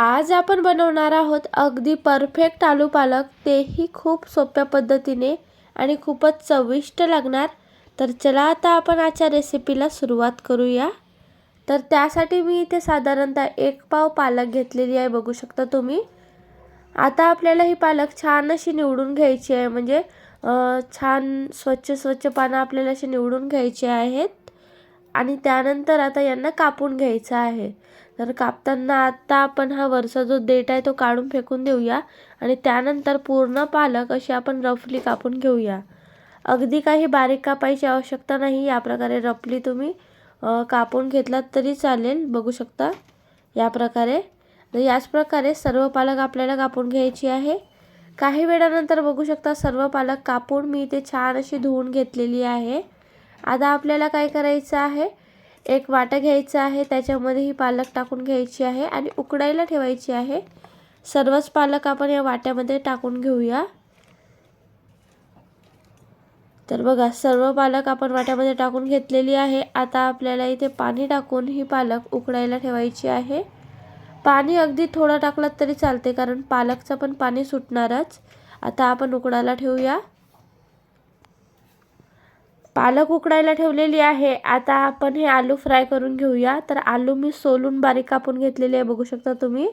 आज आपण बनवणार आहोत अगदी परफेक्ट आलू पालक. तेही खूप सोप्या पद्धतीने आणि खूपच चविष्ट लागणार. तर चला आता आपण आजच्या रेसिपीला सुरुवात करूया. तर त्यासाठी मी इथे साधारणतः एक पाव पालक घेतलेली आहे बघू शकता तुम्ही. आता आपल्याला ही पालक छान अशी निवडून घ्यायची आहे. म्हणजे छान स्वच्छ स्वच्छ पानं आपल्याला अशी निवडून घ्यायची आहेत. आणि त्यानंतर आता यांना कापून घ्यायचं आहे. तर कापताना आता आपण हा वरचा जो देठ आहे तो काढून फेकून देऊया. आणि त्यानंतर पूर्ण पालक अशी आपण रफली कापून घेऊया. अगदी काही बारीक कापायची आवश्यकता नाही. या प्रकारे रफली तुम्ही कापून घेतलात तरी चालेल. बघू शकता. या प्रकारे. तर याच प्रकारे सर्व पालक आपल्याला कापून घ्यायची आहे. काही वेळानंतर बघू शकता सर्व पालक कापून मी इथे छान अशी धुवून घेतलेली आहे. आता आपल्याला काय करायचं आहे? एक वाटा घ्यायचा आहे त्याच्यामध्ये ही पालक टाकून घ्यायची आहे आणि उकडायला ठेवायची आहे. सर्वच पालक आपण या वाट्यामध्ये टाकून घेऊया. तर बघा सर्व पालक आपण वाट्यामध्ये टाकून घेतलेली आहे. आता आपल्याला इथे पाणी टाकून ही पालक उकडायला ठेवायची आहे. पाणी अगदी थोडं टाकलं तरी चालते कारण पालकचं पण पाणी सुटणारच. आता आपण उकडायला ठेवूया. पालक उकडायला ठेवलेली आहे. आता आपण हे आलू फ्राय करून घेऊया. तर आलू मी सोलून बारीक कापून घेतलेले आहे बघू शकता तुम्ही.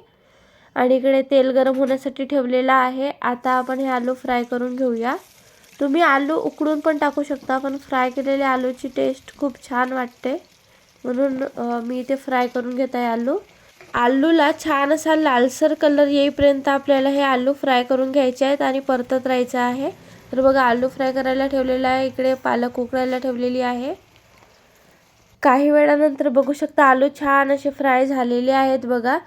आणि इकडे तेल गरम होण्यासाठी ठेवलेलं आहे. आता आपण हे आलू फ्राय करून घेऊया. तुम्ही आलू उकडून पण टाकू शकता पण फ्राय केलेल्या आलूची टेस्ट खूप छान वाटते. म्हणून मी इथे फ्राय करून घेत आहे आलू. आलूला छान असा लालसर कलर येईपर्यंत आपल्याला हे आलू फ्राय करून घ्यायचे आहेत आणि परतत राहायचं आहे. तर बघा आलू फ्राय करायला ठेवलेला आहे. इकडे पालक उकळायला ठेवलेली आहे. काही वेळानंतर बघू शकता आलू छान असे फ्राय झालेले आहेत बघा.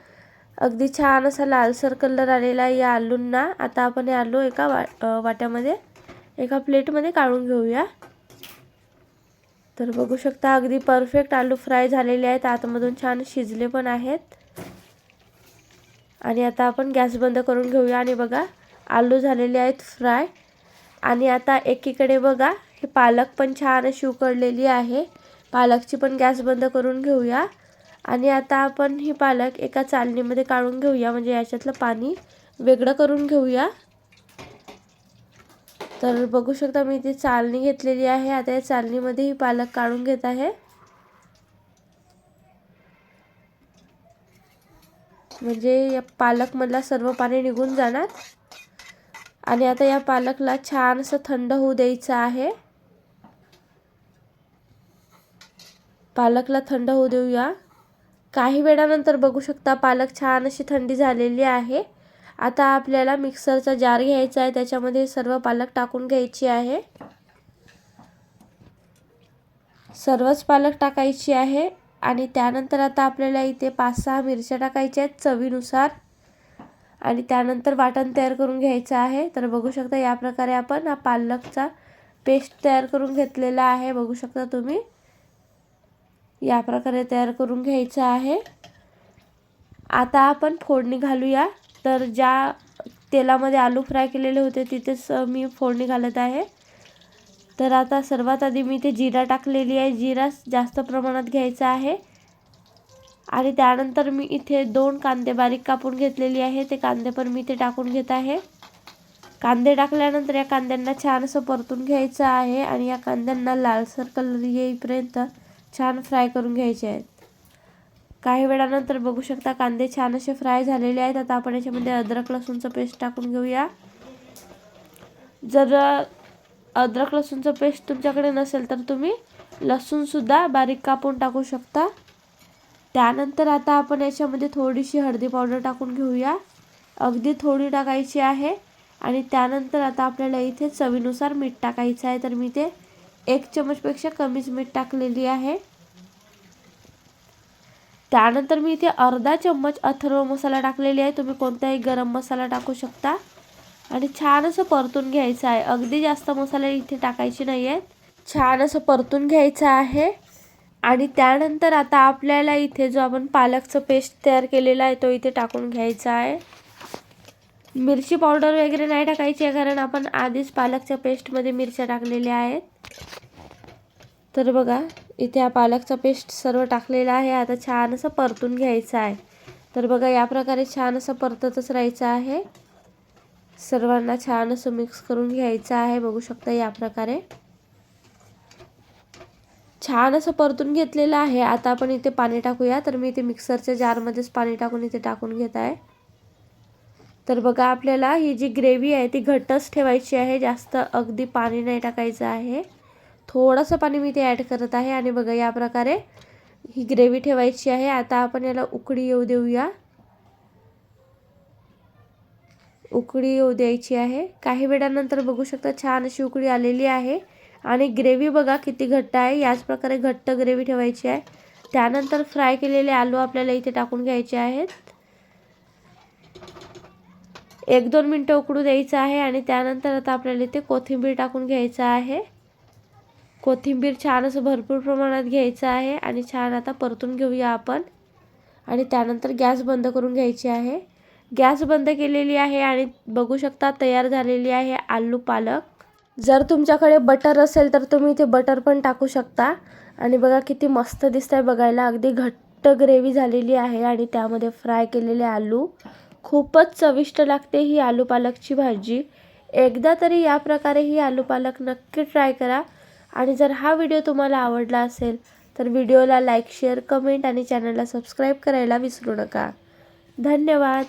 अगदी छान असा लालसर कलर आलेला आहे या आलूंना. आता आपण हे आलू एका वा वाट्यामध्ये एका प्लेटमध्ये काढून घेऊया. तर बघू शकता अगदी परफेक्ट आलू फ्राय झालेले आहेत. आतमधून छान शिजले पण आहेत. आणि आता आपण गॅस बंद करून घेऊया. आणि बघा आलू झालेले आहेत फ्राय. आणि आता एकीकडे बघा हे पालक पण छान अशी उकडलेली आहे. पालकची पण गॅस बंद करून घेऊया. आणि आता आपण ही पालक एका चालणीमध्ये काढून घेऊया म्हणजे याच्यातलं पाणी वेगळं करून घेऊया. तर बघू शकता मी ती चालणी घेतलेली आहे. आता या चालणीमध्ये ही पालक काढून घेत आहे. म्हणजे या पालकमधला सर्व पाणी निघून जाणार. आणि आता या पालकला छान असं थंड होऊ द्यायचं आहे. पालकला थंड होऊ देऊया. काही वेळानंतर बघू शकता पालक छान अशी थंडी झालेली आहे. आता आपल्याला मिक्सरचा जार घ्यायचा आहे. त्याच्यामध्ये सर्व पालक टाकून घ्यायची आहे. सर्वच पालक टाकायची आहे. आणि त्यानंतर आता आपल्याला इथे पाच सहा मिरच्या टाकायच्या आहेत चवीनुसार. आणि त्यानंतर वाटण तयार करून घ्यायचं आहे. तर बघू शकता या प्रकारे आपण हा पालकचा पेस्ट तयार करून घेतलेला आहे. बघू शकता तुम्ही. या प्रकारे तयार करून घ्यायचं आहे. आता आपण फोडणी घालूया. तर ज्या तेलामध्ये आलू फ्राय केलेले होते तिथेच मी फोडणी घालत आहे. तर आता सर्वात आधी मी इथे जिरा टाकलेली आहे. जिरा जास्त प्रमाणात घ्यायचा आहे. आणि त्यानंतर मी इथे दोन कांदे बारीक कापून घेतलेली आहे. ते कांदे पण मी इथे टाकून घेत आहे. कांदे टाकल्यानंतर या कांद्यांना छान असं परतून घ्यायचं आहे आणि या कांद्यांना लालसर कलर येईपर्यंत छान फ्राय करून घ्यायचे आहेत. काही वेळानंतर बघू शकता कांदे छान असे फ्राय झालेले आहेत. आता आपण याच्यामध्ये अद्रक लसूणचं पेस्ट टाकून घेऊया. जर अद्रक लसूणचं पेस्ट तुमच्याकडे नसेल तर तुम्ही लसूणसुद्धा बारीक कापून टाकू शकता. त्यानंतर आता आपण याच्यामध्ये थोडीशी हळदी पावडर टाकून घेऊया. अगदी थोडी टाकायची आहे. आणि त्यानंतर आता आपल्याला इथे चवीनुसार मीठ टाकायचं आहे. तर मी ते एक चमचपेक्षा कमीच मीठ टाकलेली आहे. त्यानंतर मी इथे अर्धा चम्मच अथर्व मसाला टाकलेली आहे. तुम्ही कोणताही गरम मसाला टाकू शकता. आणि छान असं परतून घ्यायचं आहे. अगदी जास्त मसाले इथे टाकायचे नाही आहेत छान असं परतून घ्यायचं आहे. आणि त्यानंतर आता आपल्याला इथे जो आपण पालकचं पेस्ट तयार केलेला आहे तो इथे टाकून घ्यायचा आहे. मिरची पावडर वगैरे नाही टाकायची आहे कारण आपण आधीच पालकच्या पेस्टमध्ये मिरच्या टाकलेल्या आहेत. तर बघा इथे हा पालकचा पेस्ट सर्व टाकलेला आहे. आता छान असं परतून घ्यायचं आहे. तर बघा या प्रकारे छान असं परततच राहायचं आहे. सर्वांना छान असं मिक्स करून घ्यायचं आहे. बघू शकता या प्रकारे. छान असं परतून घेतलेलं आहे. आता आपण इथे पाणी टाकूया. तर मी इथे मिक्सरच्या जारमध्येच पाणी टाकून इथे टाकून घेत आहे. तर बघा आपल्याला ही जी ग्रेव्ही आहे ती घट्टच ठेवायची आहे. जास्त अगदी पाणी नाही टाकायचं आहे. थोडंसं पाणी मी इथे ॲड करत आहे. आणि बघा या प्रकारे ही ग्रेव्ही ठेवायची आहे. आता आपण याला उकळी येऊ देऊया. उकळी येऊ द्यायची आहे. काही वेळानंतर बघू शकता छान अशी उकळी आलेली आहे. आणि ग्रेव्ही बघा किती घट्ट आहे. याच प्रकारे घट्ट ग्रेव्ही ठेवायची आहे. त्यानंतर फ्राय केलेले आलू आपल्याला इथे टाकून घ्यायचे आहेत. एक दोन मिनटं उकडू द्यायचं आहे आणि त्यानंतर आता आपल्याला इथे कोथिंबीर टाकून घ्यायचं आहे. कोथिंबीर छान असं भरपूर प्रमाणात घ्यायचं आहे आणि छान आता परतून घेऊया आपण. आणि त्यानंतर गॅस बंद करून घ्यायची आहे. गॅस बंद केलेली आहे आणि बघू शकता तयार झालेली आहे आलू पालक. जर तुमच्याकडे बटर असेल तर तुम्ही इथे बटर पण टाकू शकता. आणि बघा किती मस्त दिसत आहे बघायला. अगदी घट्ट ग्रेव्ही झालेली आहे आणि त्यामध्ये फ्राय केलेले आलू. खूपच चविष्ट लागते ही आलू पालकची भाजी. एकदा तरी या प्रकारे ही आलू पालक नक्की ट्राय करा. आणि जर हा व्हिडिओ तुम्हाला आवडला असेल तर व्हिडिओला लाईक शेअर कमेंट आणि चॅनलला सबस्क्राईब करायला विसरू नका. धन्यवाद.